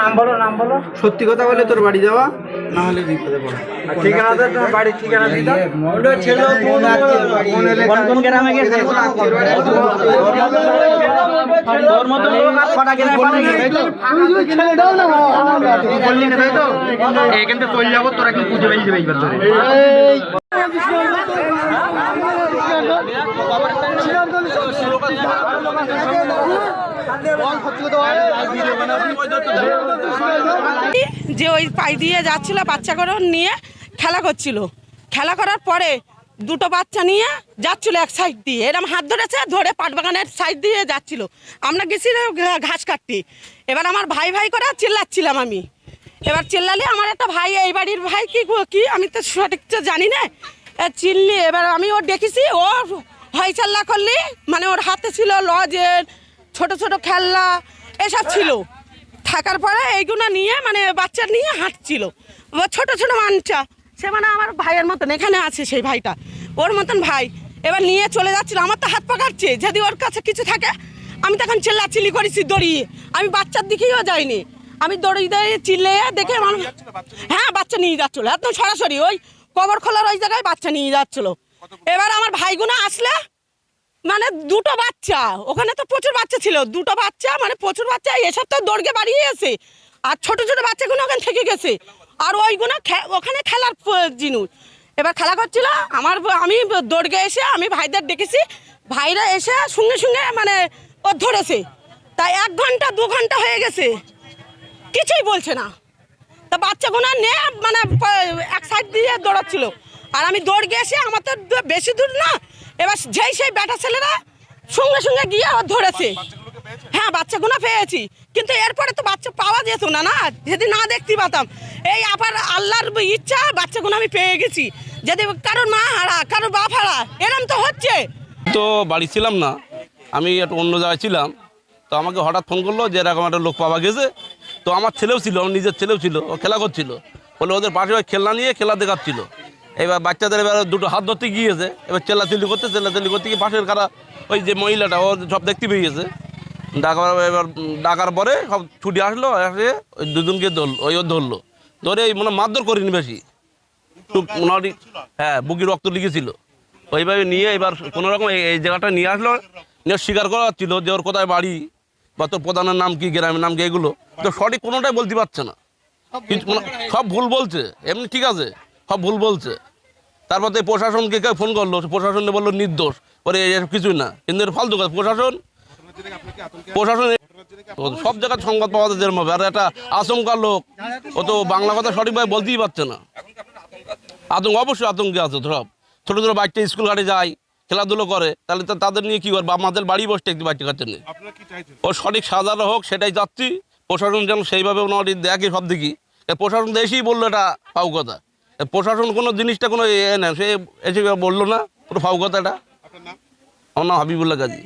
নাম বলো নাম বলো। সত্যি কথা বলে তোর বাড়ি যাওয়া? না হলে বিপদে পড়া। আর ঠিকানা দে তোমার বাড়ির ঠিকানা দিত কোন কোন গ্রামে গেছে তোর মতো লোক আর ছটা গ্রামে পাঠাই বললি না তাই তো এখান থেকে চলে যাব তোরা কি বুঝে বেরিয়ে যাবে এইবার ধরে। যে ওই পাই দিয়ে যাচ্ছিল, বাচ্চা করে নিয়ে খেলা করছিল। খেলা করার পরে দুটো বাচ্চা নিয়ে যাচ্ছিল এক সাইড দিয়ে। এরম হাত ধরেছে, ধরে পাটবাগানের সাইড দিয়ে যাচ্ছিল। আমরা গেছি ঘাস কাটতে। এবার আমার ভাই ভাই করে চিল্লাচ্ছিলাম আমি। এবার চিল্লালে আমার একটা ভাই, এই বাড়ির ভাই কি কি আমি তো সঠিক জানি না। চিল্লি, এবার আমি ওর দেখেছি ও হয় চাল্লা করলি? মানে ওর হাতে ছিল লজের ছোট ছোট খেলনা এসব ছিল। থাকার পরে এইগুলো নিয়ে মানে বাচ্চা নিয়ে হাঁটছিল। ও ছোট ছোট মানচা সে মানে আমার ভাইয়ের মতন এখানে আছে সেই ভাইটা। ওর মতন ভাই। এবার নিয়ে চলে যাচ্ছিল আমার তো হাত পাকাচ্ছে যদি ওর কাছে কিছু থাকে আমি তখন চিল্লাচিল্লি করেছি দড়িয়ে আমি বাচ্চার দিকেও যাইনি। আমি দড়ি দিয়ে চিল্লে দেখে মানুষ হ্যাঁ বাচ্চা নিয়ে যাচ্ছিল। একদম সরাসরি ওই কবর খোলার ওই জায়গায় বাচ্চা নিয়ে যাচ্ছিল। এবার আমার ভাইগুনা আসলে মানে দুটো বাচ্চা, ওখানে তো প্রচুর বাচ্চা ছিল, দুটো বাচ্চা মানে প্রচুর বাচ্চা এসব তো দৌড়কে বাড়িয়ে এসে আর ছোট ছোট বাচ্চাগুলো ওখানে থেকে গেছে। আর ওইগুলো ওখানে খেলার জিনিস। এবার খেলা করছিল, আমার আমি দৌড়কে এসে আমি ভাইদের ডেকেছি। ভাইরা এসে সঙ্গে সঙ্গে মানে ও ধরেছে। তাই এক ঘণ্টা, দু ঘণ্টা হয়ে গেছে। কিছুই বলছে না। তা বাচ্চাগুলো নে মানে এক সাইড দিয়ে দৌড়াচ্ছিল। আর আমি দৌড় গিয়ে এসে আমার তো বেশি দূর না। এবার যেই সেই বেটা ছেলেরা সঙ্গে সঙ্গে গিয়ে ও ধরেছে। হ্যাঁ বাচ্চাগুলো পেয়েছি। কিন্তু এরপরে তো বাচ্চা পাওয়া যেত না না যদি না দেখতে পাতাম। এই আবার আল্লাহর ইচ্ছা বাচ্চাগুলো আমি পেয়ে গেছি। যদি কারোর মা হারা কারোর বাপ হারা এরম তো হচ্ছে। তো বাড়ি ছিলাম না আমি একটু অন্য জায়গায় ছিলাম। তো আমাকে হঠাৎ ফোন করল যে এরকম একটা লোক পাওয়া গেছে। তো আমার ছেলেও ছিল আমার নিজের ছেলেও ছিল ও খেলা করছিল। বলে ওদের পাশে খেলনা নিয়ে খেলা দেখাচ্ছিল। এবার বাচ্চাদের এবার দুটো হাত ধরতে গিয়েছে, এবার চেল্লাচিল্লি করতে চেল্লাচিল্লি করতে গিয়ে পাশের কারা ওই যে মহিলাটা, ও সব দেখতে পেয়ে গেছে। ডাকার এবার ডাকার পরে সব ছুটি আসলো এসে ওই দুজনকে ধরল, ওই ও ধরলো। ধরে এই মানে মারধর করিনি বেশি। মোটামুটি হ্যাঁ বুকি রক্ত লিখেছিল ওইভাবে নিয়ে এবার কোনো রকম এই- জায়গাটা নিয়ে আসলো, নিয়ে স্বীকার করা হচ্ছিল যে ওর কোথায় বাড়ি বা তোর প্রধানের নাম কি, গ্রামের নাম কি, এগুলো। তো সঠিক কোনোটাই বলতে পারছে না। সব ভুল বলছে। এমনি ঠিক আছে, সব ভুল বলছে। তারপর তো প্রশাসনকে কেউ ফোন করল প্রশাসন বলল নির্দোষ। পরে এসব কিছুই না। কিন্তু এটা ফালতু কথা প্রশাসন? প্রশাসন সব জায়গায় সংবাদ পাওয়া যায় এরম ভাবে। আর একটা আচমকা লোক ও তো বাংলা কথা সঠিকভাবে বলতেই পারছে না। আতঙ্ক অবশ্যই আতঙ্কে আছে সব। ছোটো ছোটো বাচ্চা স্কুল ঘাটে যায় খেলাধুলো করে তাহলে তো তাদের নিয়ে কী করবে? আমাদের বাড়ি বসতে একটি বাচ্চা কাচ্চা নেই। ও সঠিক সাজানো হোক সেটাই যাচ্ছি প্রশাসন যেন সেইভাবে ওনার দেখে সব দিকে প্রশাসন তো এসেই বলল এটা ফাউ কথা। প্রশাসন কোনো জিনিসটা কোনো এ না সে এসে বলল না পুরো ফাউ কথাটা। আমার নাম হাবিবুল্লাহ গাজী।